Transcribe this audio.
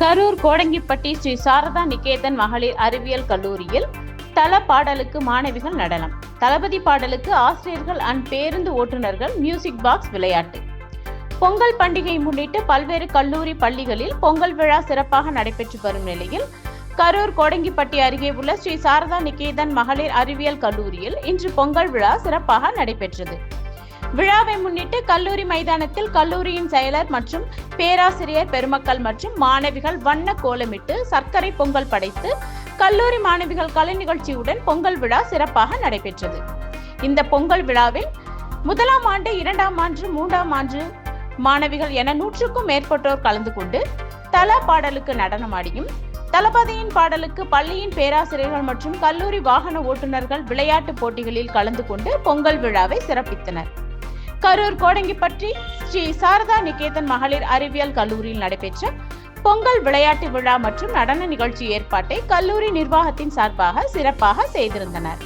கரூர் கோடங்கிப்பட்டி ஸ்ரீ சாரதா நிகேதன் மகளிர் அறிவியல் கல்லூரியில் தல பாடலுக்கு மாணவிகள் நடனம். தளபதி பாடலுக்கு ஆசிரியர்கள் அண்ட் பேருந்து ஓட்டுநர்கள் மியூசிக் பாக்ஸ் விளையாட்டு. பொங்கல் பண்டிகை முன்னிட்டு பல்வேறு கல்லூரி பள்ளிகளில் பொங்கல் விழா சிறப்பாக நடைபெற்று வரும் நிலையில் கரூர் கோடங்கிப்பட்டி அருகே உள்ள ஸ்ரீ சாரதா நிகேதன் மகளிர் அறிவியல் கல்லூரியில் இன்று பொங்கல் விழா சிறப்பாக நடைபெற்றது. விழாவை முன்னிட்டு கல்லூரி மைதானத்தில் கல்லூரியின் செயலர் மற்றும் பேராசிரியர் பெருமக்கள் மற்றும் மாணவிகள் வண்ண கோலமிட்டு சர்க்கரை பொங்கல் படைத்து கல்லூரி மாணவிகள் கலை நிகழ்ச்சியுடன் பொங்கல் விழா சிறப்பாக நடைபெற்றது. இந்த பொங்கல் விழாவில் முதலாம் ஆண்டு இரண்டாம் ஆண்டு மூன்றாம் ஆண்டு மாணவிகள் என நூற்றுக்கும் மேற்பட்டோர் கலந்து கொண்டு தல பாடலுக்கு நடனமாடியும் தளபதியின் பாடலுக்கு பள்ளியின் பேராசிரியர்கள் மற்றும் கல்லூரி வாகன ஓட்டுநர்கள் விளையாட்டு போட்டிகளில் கலந்து கொண்டு பொங்கல் விழாவை சிறப்பித்தனர். கரூர் கோடங்கிப்பட்டி ஸ்ரீ சாரதா நிகேதன் மகளிர் அறிவியல் கல்லூரியில் நடைபெற்ற பொங்கல் விளையாட்டு விழா மற்றும் நடன நிகழ்ச்சி ஏற்பாட்டை கல்லூரி நிர்வாகத்தின் சார்பாக சிறப்பாக செய்திருந்தனர்.